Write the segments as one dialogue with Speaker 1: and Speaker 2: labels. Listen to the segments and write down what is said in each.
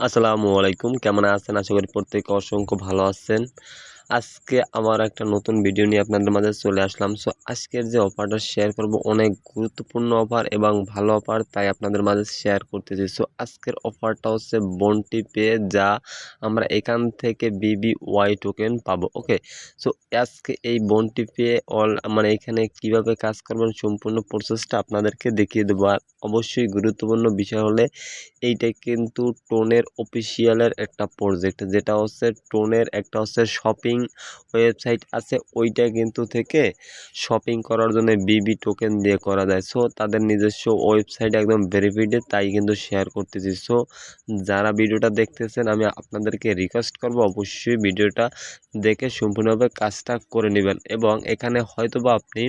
Speaker 1: আসসালামু আলাইকুম। কেমন আছেন? আশা করি প্রত্যেকে অসংখ্য ভালো আছেন। আজকে আমার একটা নতুন ভিডিও নিয়ে আপনাদের মাঝে চলে আসলাম। সো আজকের যে অফারটা শেয়ার করব, অনেক গুরুত্বপূর্ণ অফার এবং ভালো অফার তাই আপনাদের মাঝে শেয়ার করতেছি সো আজকের অফারটা হচ্ছে বন্টি পে যা আমরা এখান থেকে বিবি ওয়াই টোকেন পাবো ওকে সো আজকে এই বন্টি পে অল মানে এখানে কীভাবে কাজ করবেন সম্পূর্ণ প্রসেসটা আপনাদেরকে দেখিয়ে দেবো। আর অবশ্যই গুরুত্বপূর্ণ বিষয় হলে এইটা কিন্তু টোনের অফিসিয়ালের একটা প্রজেক্ট যেটা হচ্ছে টোনের, একটা হচ্ছে শপিং ওয়েবসাইট আছে, ওইটা কিন্তু থেকে শপিং করার জন্য বিবি টোকেন দিয়ে করা যায়। সো তাদের নিজস্ব ওয়েবসাইট একদম ভেরিফাইডে তাই কিন্তু শেয়ার করতেছি। সো যারা ভিডিওটা দেখতেছেন, আমি আপনাদেরকে রিকোয়েস্ট করব, অবশ্যই ভিডিওটা দেখে সম্পূর্ণভাবে কাজটা করে নেবেন। এবং এখানে হয়তো বা আপনি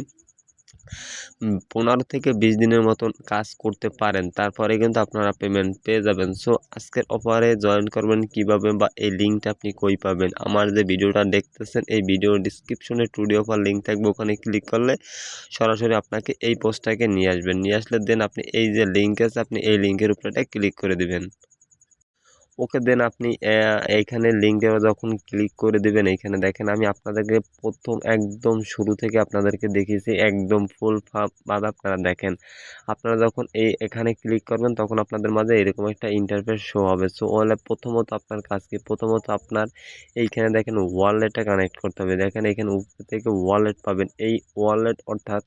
Speaker 1: পনেরো থেকে বিশ দিনের মতন কাজ করতে পারেন। তারপরে কিন্তু আপনারা পেমেন্ট পেয়ে যাবেন। সো আজকের অফারে জয়েন করবেন কীভাবে বা এই লিঙ্কটা আপনি কই পাবেন? আমার যে ভিডিওটা দেখতেছেন, এই ভিডিও ডিসক্রিপশনে টুডি অফার লিঙ্ক থাকবে। ওখানে ক্লিক করলে সরাসরি আপনাকে এই পোস্টটাকে নিয়ে আসবেন নিয়ে আসলে দেন আপনি এই যে লিঙ্ক আছে, আপনি এই লিঙ্কের উপরে ক্লিক করে দিবেন। ওকে দেন আপনি এইখানে লিঙ্ক দেওয়া যখন ক্লিক করে দেবেন, এইখানে দেখেন আমি আপনাদেরকে প্রথম একদম শুরু থেকে আপনাদেরকে দেখিয়েছি, একদম ফুল ভাবে আপনারা দেখেন। আপনারা যখন এই এখানে ক্লিক করবেন, তখন আপনাদের মাঝে এরকম একটা ইন্টারফেস শো হবে। সো ওয়ালে প্রথমত আপনার কাজ কি? প্রথমত আপনার এইখানে দেখেন ওয়ালেটটা কানেক্ট করতে হবে। দেখেন এখানে উপর থেকে ওয়ালেট পাবেন। এই ওয়ালেট অর্থাৎ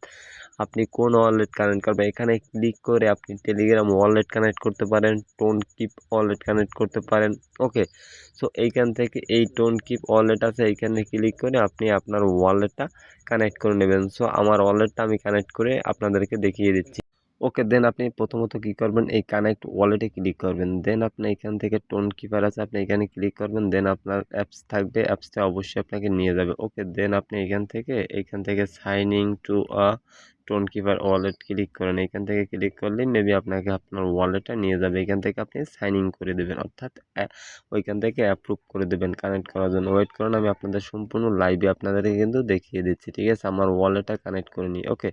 Speaker 1: আপনি কোন ওয়ালেট কানেক্ট করবেন? এখানে ক্লিক করে আপনি টেলিগ্রাম ওয়ালেট কানেক্ট করতে পারেন টোন কিপ ওয়ালেট কানেক্ট করতে পারেন ওকে সো এইখান থেকে এই টোন কিপ ওয়ালেট আছে, এইখানে ক্লিক করে আপনি আপনার ওয়ালেটটা কানেক্ট করে নেবেন। সো আমার ওয়ালেটটা আমি কানেক্ট করে আপনাদেরকে দেখিয়ে দিচ্ছি। ওকে দেন আপনি প্রথমত কি করবেন? এই কানেক্ট ওয়ালেটে ক্লিক করবেন। দেন আপনি এখান থেকে টোন কিপার আছে, আপনি এখানে ক্লিক করবেন। দেন আপনার অ্যাপস থাকবে অ্যাপসটা অবশ্যই আপনাকে নিয়ে যাবে। ওকে দেন আপনি এখান থেকে এইখান থেকে sign in to a Tonkeeper wallet click করেন, এখান থেকে ক্লিক করলে মেবি আপনাকে আপনার ওয়ালেটটা নিয়ে যাবে। এখান থেকে আপনি সাইন ইন করে দেবেন, অর্থাৎ ওইখান থেকে অ্যাপ্রুভ করে দেবেন কানেক্ট করার জন্য। ওয়েট করুন, আমি আপনাদের সম্পূর্ণ লাইভে আপনাদেরকে কিন্তু দেখিয়ে দিচ্ছি, ঠিক আছে? আমার ওয়ালেটটা কানেক্ট করে নিই ওকে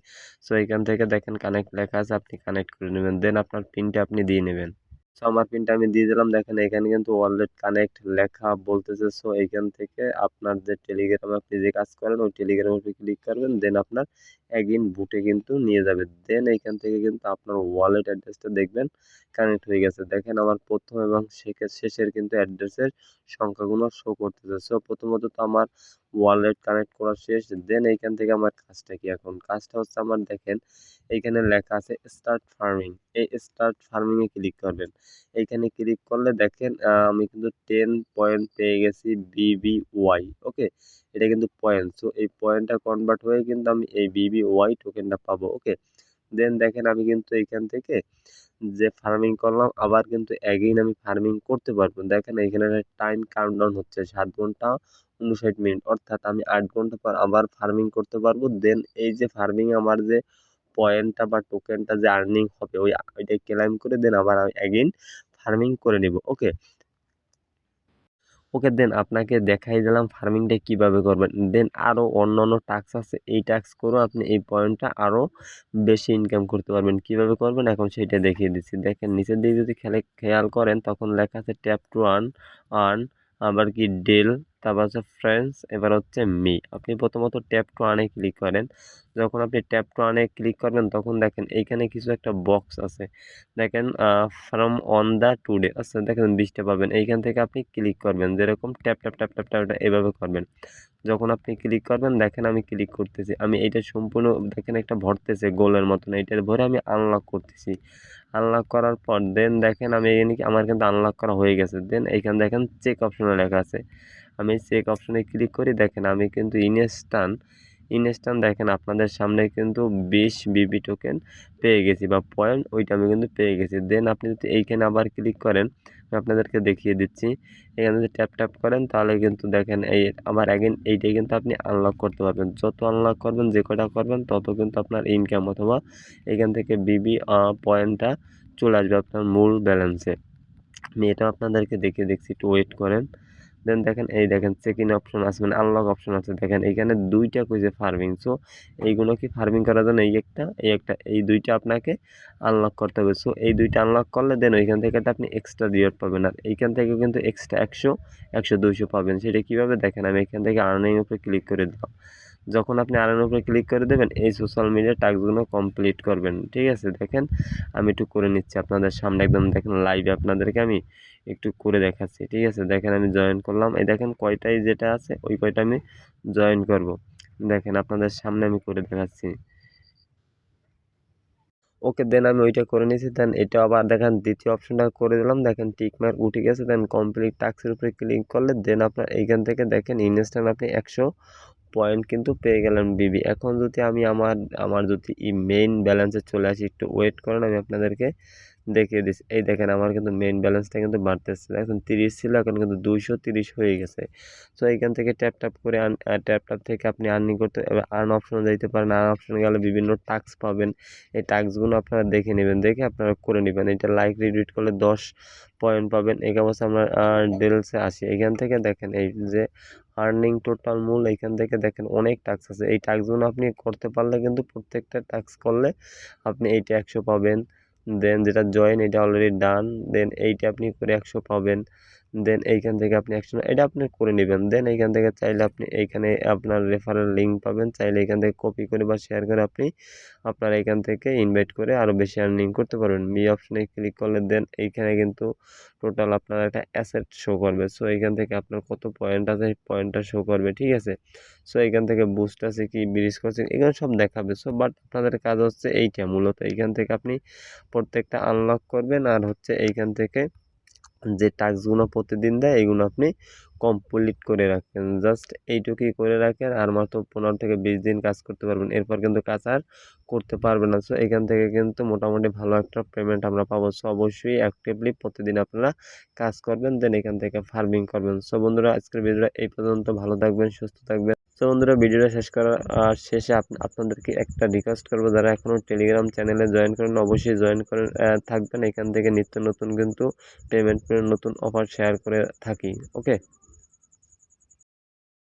Speaker 1: সো এখান থেকে দেখেন কানেক্ট লেখা আছে, আপনি কানেক্ট করে নেবেন দেন আপনার পিনটা আপনি দিয়ে নেবেন। সো আমার পিনটা আমি দিয়ে দিলাম। দেখেন, এখানে কিন্তু ওয়ালেট কানেক্ট লেখা বলতেছে। সো এইখান থেকে আপনার যে টেলিগ্রামে আপনি যে কাজ করেন, ওই টেলিগ্রামে উপরে ক্লিক করবেন। দেন আপনার অ্যাগিন বুটে কিন্তু নিয়ে যাবে। দেন এইখান থেকে কিন্তু আপনার ওয়ালেট অ্যাড্রেসটা দেখবেন কানেক্ট হয়ে গেছে। দেখেন, আমার প্রথম এবং শেষের কিন্তু অ্যাড্রেসের সংখ্যাগুলো শো করতেছে। সো প্রথমত তো আমার ওয়ালেট কানেক্ট করা শেষ। দেন এইখান থেকে আমার কাজটা কি এখন? কাজটা হচ্ছে আমার, দেখেন এইখানে লেখা আছে স্টার্ট ফার্মিং এই স্টার্ট ফার্মিংয়ে ক্লিক করবেন। এইখানে ক্লিক করলে দেখেন আমি কিন্তু টেন পয়েন্ট পেয়ে গেছি বিবি ওয়াই ওকে এটা কিন্তু পয়েন্ট সো এই পয়েন্টটা কনভার্ট হয়ে কিন্তু আমি এই বিবি ওয়াই টোকেনটা পাবো ওকে দেন দেখেন আমি কিন্তু এইখান থেকে যে ফার্মিং করলাম, আবার কিন্তু অ্যাগেইন আমি ফার্মিং করতে পারব। দেখেন এখানে টাইম কাউন্টডাউন হচ্ছে, সাত ঘণ্টা উনষাট মিনিট, অর্থাৎ আমি আট ঘণ্টা পর আবার ফার্মিং করতে পারব। দেন এই যে ফার্মিং আমার যে পয়েন্টটা বা টোকেনটা যে আর্নিং হবে, ওই ওইটা ক্লাইম করে দেন, আবার আমি অ্যাগেইন ফার্মিং করে নেব ওকে ওকে দেন আপনাকে দেখাই দিলাম ফার্মিংটা কীভাবে করবেন। দেন আরও অন্য অন্য টাস্ক আছে, এই টাস্ক করেও আপনি এই পয়েন্টটা আরও বেশি ইনকাম করতে পারবেন। কীভাবে করবেন? এখন সেটা দেখিয়ে দিচ্ছি। দেখেন, নিচের দিকে যদি খেলে, খেয়াল করেন, তখন লেখা আছে ট্যাপ টু আর্ন আর্ন আবার কি ডেল, তারপর হচ্ছে ফ্রেন্ডস, এবার হচ্ছে মি। আপনি প্রথমত ট্যাপ টু আনে ক্লিক করেন। যখন আপনি ট্যাপ টু আনে ক্লিক করবেন, তখন দেখেন এইখানে কিছু একটা বক্স আছে। দেখেন ফ্রম অন দ্য টুডে আচ্ছা দেখেন বিশটা পাবেন। এইখান থেকে আপনি ক্লিক করবেন। যেরকম tap tap tap tap tap এভাবে করবেন। যখন আপনি ক্লিক করবেন, দেখেন আমি ক্লিক করতেছি। আমি এইটা সম্পূর্ণ, দেখেন একটা ভরতেছে গোলের মতন। এইটার ভরে আমি আনলক করতেছি। আনলক করার পর দেন দেখেন আমি এখানে আমার কিন্তু আনলক করা হয়ে গেছে। দেন এইখানে দেখেন চেক অপশনে লেখা আছে। আমি চেক অপশনে ক্লিক করি, দেখেন আমি কিন্তু ইনস্টান ইনস্টান দেখেন, আপনাদের সামনে কিন্তু বিশ বিবি টোকেন পেয়ে গেছি বা পয়েন্ট ওইটা আমি কিন্তু পেয়ে গেছি। দেন আপনি যদি এইখানে আবার ক্লিক করেন, আমি আপনাদেরকে দেখিয়ে দিচ্ছি। এখানে যদি ট্যাপ ট্যাপ করেন, তাহলে কিন্তু দেখেন এই আবার অ্যাগেন এইটাই কিন্তু আপনি আনলক করতে পারবেন। যত আনলক করবেন, যে কটা করবেন, তত কিন্তু আপনার ইনকাম অথবা এখান থেকে বিবি পয়েন্টটা চলে আসবে আপনার মূল ব্যালেন্সে আমি এটা আপনাদেরকে দেখিয়ে দেখছি একটু ওয়েট করেন। দেন দেখেন, এই দেখেন চেক ইন অপশন আছে মানে আনলক অপশন আছে। দেখেন, এইখানে দুইটা কইছে ফার্মিং সো এইগুলো কি ফার্মিং করার জন্য এই একটা এই একটা, এই দুইটা আপনাকে আনলক করতে হবে। সো এই দুইটা আনলক করলে দেন ওইখান থেকে আপনি এক্সট্রা রিওয়ার্ড পাবেন। আর এইখান থেকে কিন্তু এক্সট্রা একশো একশো দুইশো পাবেন। সেটা কীভাবে দেখেন? আমি এখান থেকে আর্নিং উপরে ক্লিক করে দিলাম। যখন আপনি আর্নের উপরে ক্লিক করে দেবেন, এই সোশ্যাল মিডিয়া টাস্কগুলো কমপ্লিট করবেন। ঠিক আছে? দেখেন, আমি একটু করে নিচ্ছি আপনাদের সামনে। একদম দেখেন লাইভে আপনাদেরকে আমি একটু করে দেখাচ্ছি, ঠিক আছে? দেখেন আমি জয়েন করলাম। এই দেখেন কয়টাই যেটা আছে, ওই কয়টা আমি জয়েন করব। দেখেন আপনাদের সামনে আমি করে দেখাচ্ছি। ওকে, দেন আমি ওইটা করে নিয়েছি। দেন এটা আবার দেখেন দ্বিতীয় অপশনটা করে দিলাম। দেখেন টিক মার্ক উঠে গেছে। দেন কমপ্লিট টাস্কের উপরে ক্লিক করলে দেন আপনার এইখান থেকে দেখেন ইনস্ট্যান্ট আপনি একশো পয়েন্ট কিন্তু পেয়ে গেলেন বিবি। এখন যদি আমি আমার আমার যদি মেইন ব্যালেন্সে চলে আসি, একটু ওয়েট করেন, আমি আপনাদেরকে দেখিয়ে দিচ্ছি এই দেখেন আমার কিন্তু মেন ব্যালেন্সটা কিন্তু বাড়তেছে। এখন তিরিশ ছিল, এখন কিন্তু দুইশো তিরিশ হয়ে গেছে। সো এইখান থেকে ট্যাপ ট্যাপ করে আন ট্যাপ ট্যাপ থেকে আপনি আর্নিং করতে আর্ন অপশনে যাইতে পারেন। আর্ন অপশনে গেলে বিভিন্ন টাস্ক পাবেন। এই টাস্কগুলো আপনারা দেখে নেবেন। দেখে আপনারা করে নেবেন। এটা লাইক রিডিট করলে দশ পয়েন্ট পাবেন। এই অবস্থা আমরা ডিটেলসে আসি। এখান থেকে দেখেন এই যে আর্নিং টোটাল মূল, এইখান থেকে দেখেন অনেক টাস্ক আছে। এই টাস্কগুলো আপনি করতে পারলে কিন্তু প্রত্যেকটা টাস্ক করলে আপনি এইটা একশো পাবেন। দেন যেটা জয়েন এটা অলরেডি ডান দেন এইটা আপনি করে একশো পাবেন। দেন এইখান থেকে আপনি একশো এটা আপনি করে নেবেন। দেন এইখান থেকে চাইলে আপনি এইখানে আপনার রেফারেল লিঙ্ক পাবেন। চাইলে এখান থেকে কপি করে বা শেয়ার করে আপনি আপনার এখান থেকে ইনভাইট করে আরও বেশি আর্নিং করতে পারবেন। মি অপশনে ক্লিক করলে দেন এইখানে কিন্তু টোটাল আপনার একটা অ্যাসেট শো করবে। সো এইখান থেকে আপনার কত পয়েন্ট আছে পয়েন্টটা শো করবে, ঠিক আছে? সো এইখান থেকে বুস্ট আছে কি ব্রিজ করছে এখানে সব দেখাবে। সো বাট আপনাদের কাজ হচ্ছে এইটা। মূলত এইখান থেকে আপনি প্রত্যেকটা আনলক করবেন আর হচ্ছে এইখান থেকে যে টাস্কগুলো প্রতিদিন দেয়, এগুলো আপনি কমপ্লিট করে রাখেন। জাস্ট এইটুকুই করে রাখেন আর মাত্র পনেরো থেকে বিশ দিন কাজ করতে পারবেন। এরপর কিন্তু কাজ আর করতে পারবেন না। সো এখান থেকে কিন্তু মোটামুটি ভালো একটা পেমেন্ট আমরা পাবো। সো অবশ্যই অ্যাক্টিভলি প্রতিদিন আপনারা কাজ করবেন দেন এখান থেকে ফার্মিং করবেন। সো বন্ধুরা, আজকের ভিডিওটা এই পর্যন্ত। ভালো থাকবেন, সুস্থ থাকবেন। তো বন্ধুরা, ভিডিওটা শেষ করার শেষে আপনাদেরকে একটা রিকোয়েস্ট করব। যারা এখনও টেলিগ্রাম চ্যানেলে জয়েন করেন অবশ্যই জয়েন করে থাকবেন। এখান থেকে নিত্য নতুন কিন্তু পেমেন্ট নতুন অফার শেয়ার করে থাকি ওকে